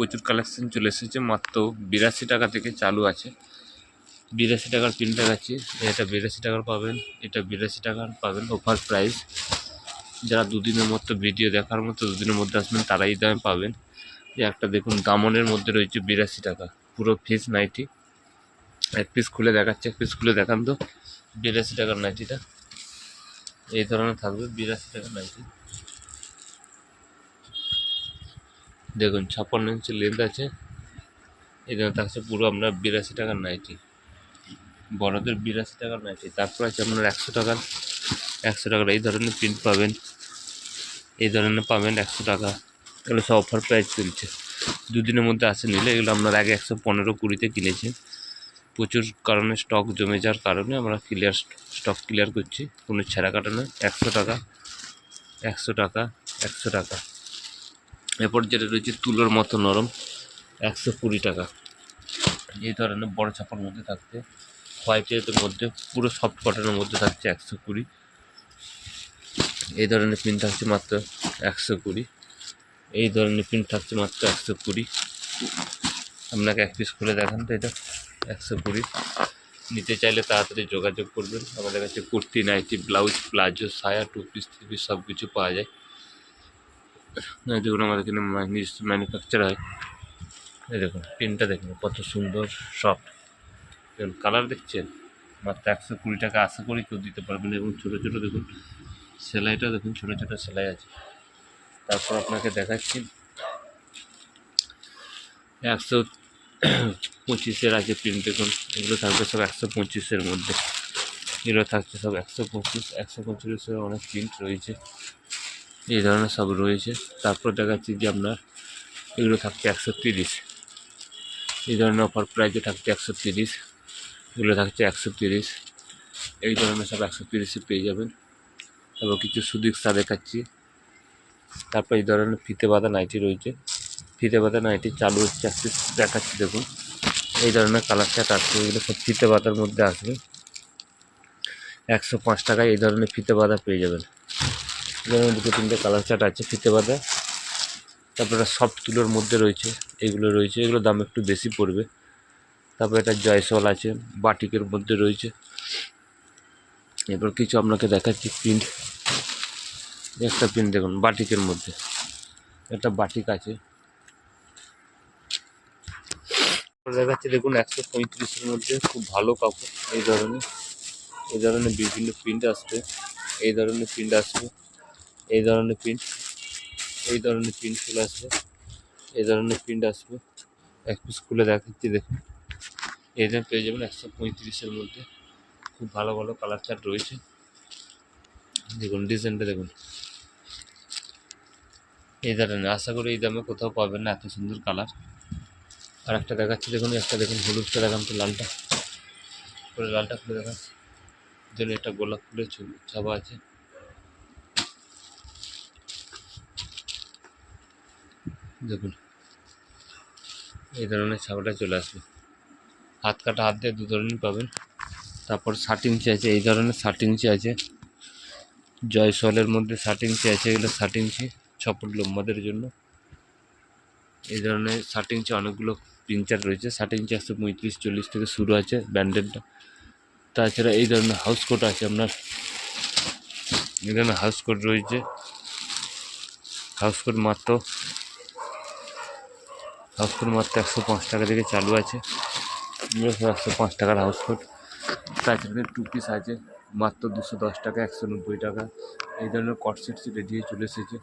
প্রচুর কালেকশন চলে এসেছে, মাত্র বিরাশি টাকা থেকে চালু আছে। বিরাশি টাকার প্রিন্ট দেখাচ্ছি এটা বিরাশি টাকার পাবেন, এটা বিরাশি টাকার পাবেন অফার প্রাইস যারা দুদিনের মতো ভিডিও দেখার মতো দুদিনের মধ্যে আসবেন, তারাই দামে পাবেন। যে একটা দেখুন, দামনের মধ্যে রয়েছে বিরাশি টাকা, পুরো ফিস নাইটি এক পিস খুলে দেখাচ্ছে, এক পিস খুলে দেখান তো, বিরাশি টাকার নাইটিটা এই ধরনের থাকবে, বিরাশি টাকার নাইটি দেখুন, ছাপ্পান্ন ইঞ্চি লেন্থ আছে। এই জন্য থাকছে পুরো আপনার বিরাশি টাকার নাইটি। বড়দের বিরাশি টাকার নাইটি। তারপর আছে আপনার একশো টাকার একশো টাকার। এই ধরনের প্রিন্ট পাবেন। এই ধরনের পাবেন একশো টাকা। এগুলো সব অফার প্রাইস চলছে। দুদিনের মধ্যে আসে নিলে এগুলো আপনার আগে একশো পনেরো কুড়িতে কিনেছেন প্রচুর কারণে স্টক জমে যাওয়ার কারণে আমরা ক্লিয়ার স্টক ক্লিয়ার করছি। কোনো ছেঁড়া কাটা নয়। একশো টাকা একশো টাকা একশো টাকা। এরপর যেটা রয়েছে তুলোর মতো নরম, একশো কুড়ি টাকা। এই ধরনের বড় ছাপার মধ্যে থাকছে হোয়াইটের মধ্যে, পুরো সফট কটনের মধ্যে থাকছে একশো কুড়ি। এই ধরনের প্রিন্ট থাকছে মাত্র একশো কুড়ি। এই ধরনের প্রিন্ট থাকছে মাত্র একশো কুড়ি। আপনাকে এক পিস খুলে দেখান তো এটা, একশো কুড়ি। নিতে চাইলে তাড়াতাড়ি যোগাযোগ করবেন। আমাদের কাছে কুর্তি, নাইটি, ব্লাউজ, প্লাজো, সায়া টু পিস থ্রি পিস সব কিছু পাওয়া যায়। যেগুলো আমাদের এখানে নিজস্ব ম্যানুফ্যাকচার হয়। এই দেখুন প্রিন্টটা দেখুন, কত সুন্দর সফট দেখুন কালার দেখছেন? মাত্র একশো কুড়ি টাকা আশা করি কেউ দিতে পারবেন এবং ছোটো ছোটো দেখুন, সেলাইটা দেখুন, ছোটো ছোটো সেলাই আছে। তারপর আপনাকে দেখাচ্ছি, একশো পঁচিশের আছে প্রিন্ট দেখুন, এগুলো থাকবে সব একশো পঁচিশের মধ্যে। এগুলো থাকছে সব একশো পঁচিশ, একশো পঁচিশের অনেক প্রিন্ট রয়েছে। এই ধরনের সব রয়েছে। তারপর দেখাচ্ছি যে আপনার এগুলো থাকছে একশো তিরিশ। এই ধরনের অফার প্রাইসে থাকছে একশো তিরিশ। এগুলো থাকছে একশো তিরিশ। এই ধরনের সব একশো তিরিশে পেয়ে যাবেন। তারপর কিছু সুদীক্ষা দেখাচ্ছি। তারপর এই ধরনের ফিতে বাঁধা নাইটি রয়েছে। ফিতে বাঁধা নাইটি চালু হচ্ছে একটু, দেখাচ্ছি দেখুন। এই ধরনের কালার চার্ট আছে, এগুলো সব ফিতে বাঁধার মধ্যে আসবে। একশো পাঁচ টাকায় এই ধরনের ফিতে বাঁধা পেয়ে যাবেন। যেমন দুটো তিনটে কালার চার্ট আছে ফিতে বাঁধা তারপরে সফট তুলোর মধ্যে রয়েছে, এগুলো রয়েছে। এগুলোর দাম একটু বেশি পড়বে। তারপরে এটা জয়সল আছে, বাটিকের মধ্যে রয়েছে। এরপর কিছু আপনাকে দেখাচ্ছি প্রিন্ট একটা প্রিন্ট দেখুন, বাটিকের মধ্যে। একটা বাটিক আছে। দেখাচ্ছি, দেখুন, একশো পঁয়ত্রিশের মধ্যে খুব ভালো কাপড়। এই ধরনের। এই ধরনের বিভিন্ন প্রিন্ট আসবে। এই ধরনের প্রিন্ট আসবে। এই ধরনের প্রিন্ট এই ধরনের প্রিন্ট চলে আসবে। এই ধরনের প্রিন্ট আসবে। এক পিস খুলে দেখাচ্ছি, দেখুন। এটা পেয়ে যাবেন একশো পঁয়ত্রিশের মধ্যে। খুব ভালো ভালো কালার চার্ট রয়েছে। দেখুন ডিজাইনটা দেখুন। এই ধরনের, আশা করি এই দামে কোথাও পাবেন না এত সুন্দর কালার আর একটা দেখাচ্ছি, দেখুন, একটা দেখুন, হলুদটা দেখান তো লালটা। করে লালটা খুলে দেখান। জন্য একটা গোলাপ ফুলের ছবি, ছাপা আছে। দেখুন। এই ধরনের ছাপাটা চলে আসবে। হাত কাটা হাত দিয়ে দু ধরনের পাবেন। তারপর ষাট ইঞ্চি আছে, এই ধরনের ষাট ইঞ্চি আছে। জয়সলের মধ্যে ষাট ইঞ্চি আছে, এগুলো ষাট ইঞ্চি ছ ফুট লম্বাদের জন্য। এই ধরনের ষাট ইঞ্চি অনেকগুলো পিঞ্চার রয়েছে। ষাট ইঞ্চি একশো পঁয়ত্রিশ, চল্লিশ থেকে শুরু আছে ব্যান্ডেডটা তাছাড়া এই ধরনের হাউস কোট আছে আপনার। এই ধরনের হাউস কোট রয়েছে। হাউস কোট মাত্র হাউস কোট মাত্র একশো পাঁচ টাকা থেকে চালু আছে। একশো পাঁচ টাকার হাউস কোট তাছাড়া টু পিস আছে। মাত্র দুশো দশ টাকা, একশো নব্বই টাকা। এই ধরনের কট সেট রেডি হয়ে চলে এসেছে।